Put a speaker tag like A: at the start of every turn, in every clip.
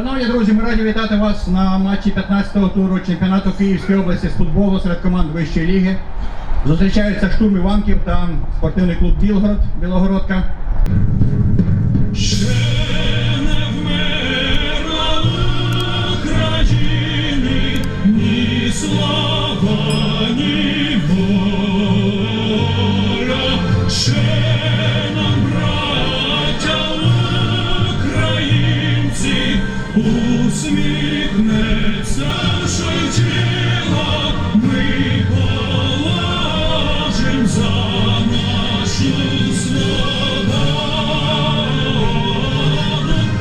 A: Шановні друзі, ми раді вітати вас на матчі 15-го туру чемпіонату Київської області з футболу серед команд вищої ліги. Зустрічаються штурм Іванків та спортивний клуб Білгород, Білогородка.
B: усміхнеться наше тіло, ми положим за нашу свободу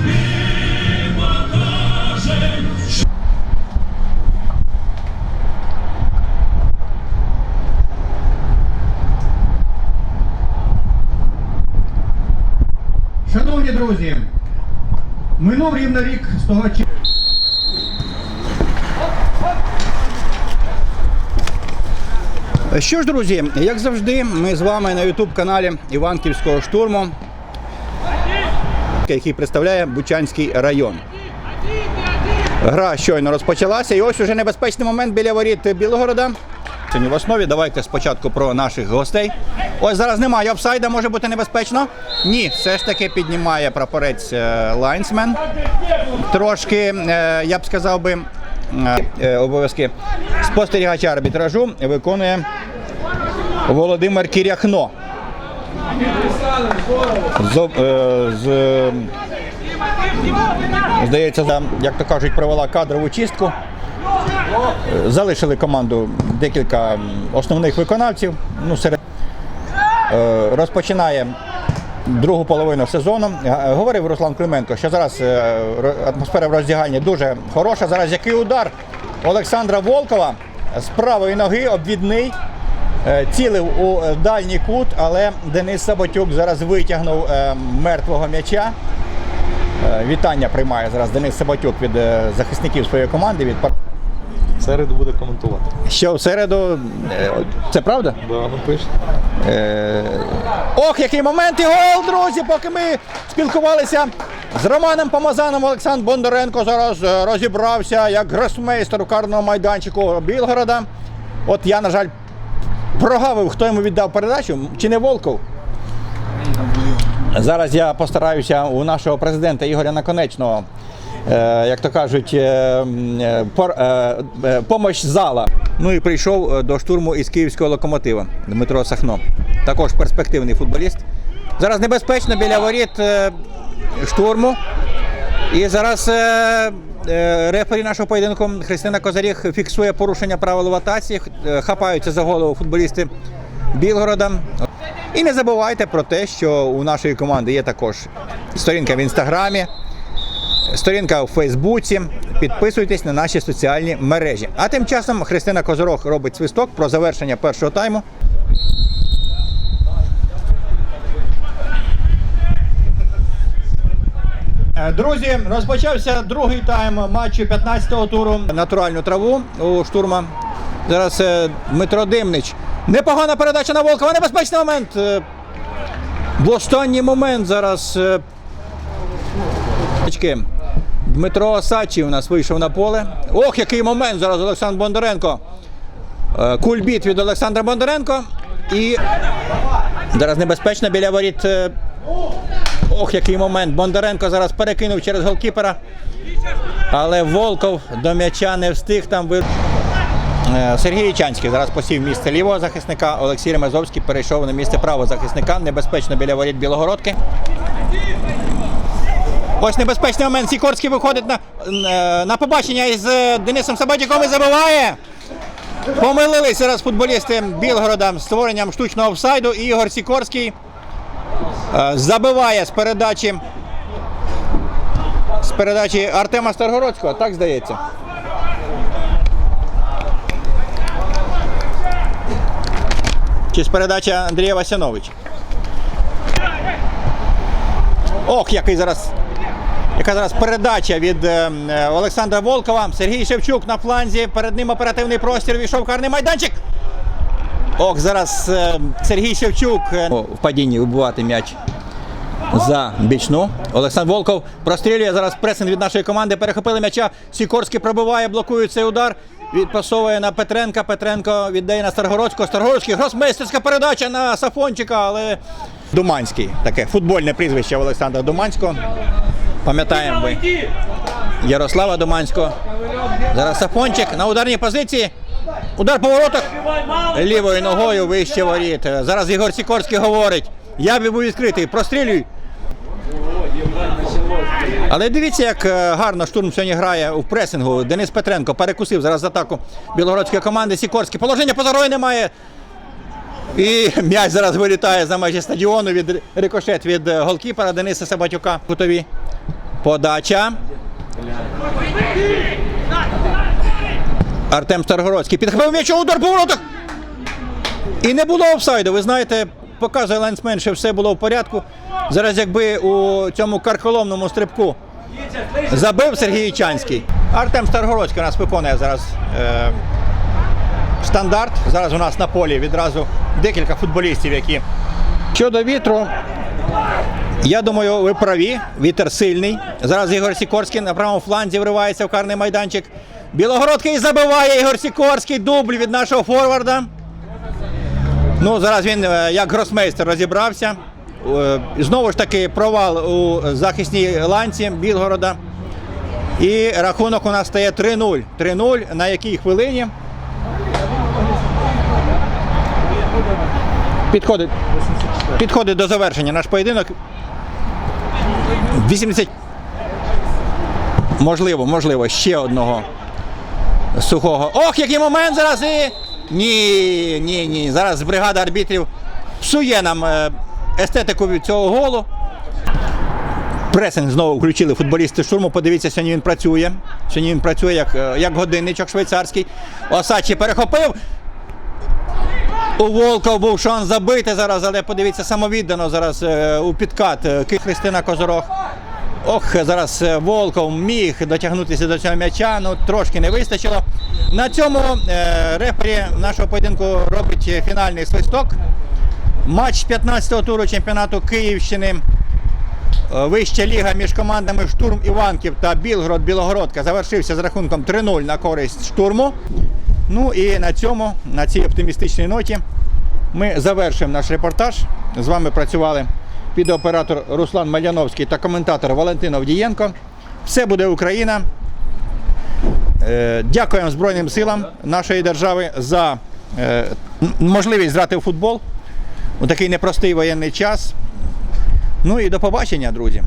B: і покажем,
A: Шановні друзі, минув рівно рік з того часу. Що ж, друзі, як завжди, ми з вами на Ютуб-каналі Іванківського штурму, який представляє Бучанський район. Гра щойно розпочалася, і ось уже небезпечний момент біля воріт Білогорода. Сьогодні в основі давайте спочатку про наших гостей. Ось зараз немає офсайда, може бути небезпечно. Ні, все ж таки піднімає прапорець е, лайнсмен. Трошки, е, я б сказав би, е, обов'язки спостерігача арбітражу виконує Володимир Кіряхно. З, е, з, здається, як то кажуть, провела кадрову чистку. Залишили команду декілька основних виконавців. Ну, серед, е, розпочинає другу половину сезону. Говорив Руслан Клименко, що зараз е, атмосфера в роздягальні дуже хороша. Зараз який удар Олександра Волкова з правої ноги обвідний. Е, Цілив у е, дальній кут, але Денис Саботюк зараз витягнув е, мертвого м'яча. Вітання приймає зараз Денис Саботюк від захисників своєї команди. Від
C: В середу буде коментувати.
A: що в середу. Це правда?
C: Да, ну пише.
A: Е, Ох, який момент і гол, друзі! Поки ми спілкувалися з Романом Помазаном, Олександр Бондаренко зараз розібрався як гросмейстер у карному майданчику Білгорода. От я, на жаль, прогавив, хто йому віддав передачу, чи не Волков. Зараз я постараюся у нашого президента Ігоря Наконечного, е, як то кажуть, е, е, помощь зала. Ну і прийшов до штурму із київського локомотива Дмитро Сахно. Також перспективний футболіст. Зараз небезпечно біля воріт штурму. І зараз е, е, рефері нашого поєдинку Христина Козаріг фіксує порушення правил в атаці. Е, Хапаються за голову футболісти Білгорода. І не забувайте про те, що у нашої команди є також сторінка в інстаграмі, сторінка у Фейсбуці. Підписуйтесь на наші соціальні мережі. А тим часом Христина Козорог робить свисток про завершення першого тайму. Друзі, розпочався другий тайм матчу 15-го туру. Натуральну траву у штурма. Зараз е, Дмитро Димнич. Непогана передача на Волкова. Небезпечний момент. Е, В останній момент зараз. е. Дмитро Сачі у нас вийшов на поле. Ох, який момент зараз Олександр Бондаренко. Е, Кульбіт від Олександра Бондаренко. І зараз небезпечно біля воріт. Ох, який момент. Бондаренко зараз перекинув через голкіпера. Але Волков до м'яча не встиг там. ви- Е, Сергій Ічанський зараз посів місце лівого захисника. Олексій Ремезовський перейшов на місце правого захисника. Небезпечно біля воріт Білогородки. Ось небезпечний момент. Сікорський виходить на, е, на побачення із е, Денисом Сабатіком і забиває. Помилилися зараз футболісти Білгорода з створенням штучного офсайду. Ігор Сікорський забиває з передачі. З передачі Артема Старгородського, так здається. Чи з передачі Андрія Васяновича. Ох, який зараз. Яка зараз передача від е, е, Олександра Волкова. Сергій Шевчук на фланзі. Перед ним оперативний простір. Війшов карний майданчик. Ох, зараз е, Сергій Шевчук е, в падінні вибивати м'яч за бічну. Олександр Волков прострілює зараз пресинг від нашої команди. Перехопили м'яча. Сікорський пробиває, блокує цей удар. Відпасовує на Петренка. Петренко віддає на Старгородського. Старгородський гросмейстерська передача на Сафончика, але Думанський. Таке футбольне прізвище Олександра Думанського. Пам'ятаємо ви. Ярослава Думанського. Зараз Сафончик на ударній позиції. Удар по воротах. Лівою ногою вище воріт. Зараз Ігор Сікорський говорить. Я був відкритий, прострілюй. Але дивіться, як е, гарно штурм сьогодні грає у пресингу. Денис Петренко перекусив зараз атаку білогородської команди. Сікорський. Положення поза грою немає. І м'яч зараз вилітає за межі стадіону від рикошет від е, голкіпера Дениса Сабатюка. Кутові. Подача. Артем Старгородський підхопив м'яч, удар по воротах. І не було офсайду. Ви знаєте, показує лайнсмен, що все було в порядку. Зараз, якби у цьому карколомному стрибку забив Сергій Ічанський. Артем Старгородський у нас виконує зараз е, стандарт. Зараз у нас на полі відразу декілька футболістів, які. Щодо вітру, я думаю, ви праві. Вітер сильний. Зараз Ігор Сікорський на правому фланзі вривається в карний майданчик. Білогородський забиває Ігор Сікорський. Дубль від нашого форварда. Ну, зараз він е, як гросмейстер розібрався. Е, Знову ж таки провал у захисній ланці Білгорода. І рахунок у нас стає 3-0. 3-0. На якій хвилині? Підходить, підходить до завершення наш поєдинок. 80. Можливо, можливо, ще одного сухого. Ох, який момент зараз і. Ні, ні, ні. Зараз бригада арбітрів псує нам е, естетику від цього голу. Пресинг знову включили футболісти штурму. Подивіться, сьогодні він працює. Сьогодні він працює як, е, як годинничок швейцарський. Осачі перехопив. У Волков був шанс забити зараз, але подивіться, самовіддано зараз е, у підкат Христина Козорог. Ох, зараз е, Волков міг дотягнутися до цього м'яча, ну трошки не вистачило. На цьому е, рефері нашого поєдинку робить фінальний свисток. Матч 15-го туру чемпіонату Київщини. Е, Вища ліга між командами Штурм Іванків та Білгород Білогородка завершився з рахунком 3-0 на користь штурму. Ну і на цьому, на цій оптимістичній ноті, ми завершуємо наш репортаж. З вами працювали відеооператор Руслан Маляновський та коментатор Валентин Авдієнко. Все буде Україна. Е, Дякуємо Збройним силам нашої держави за е, можливість грати в футбол у такий непростий воєнний час. Ну і до побачення, друзі.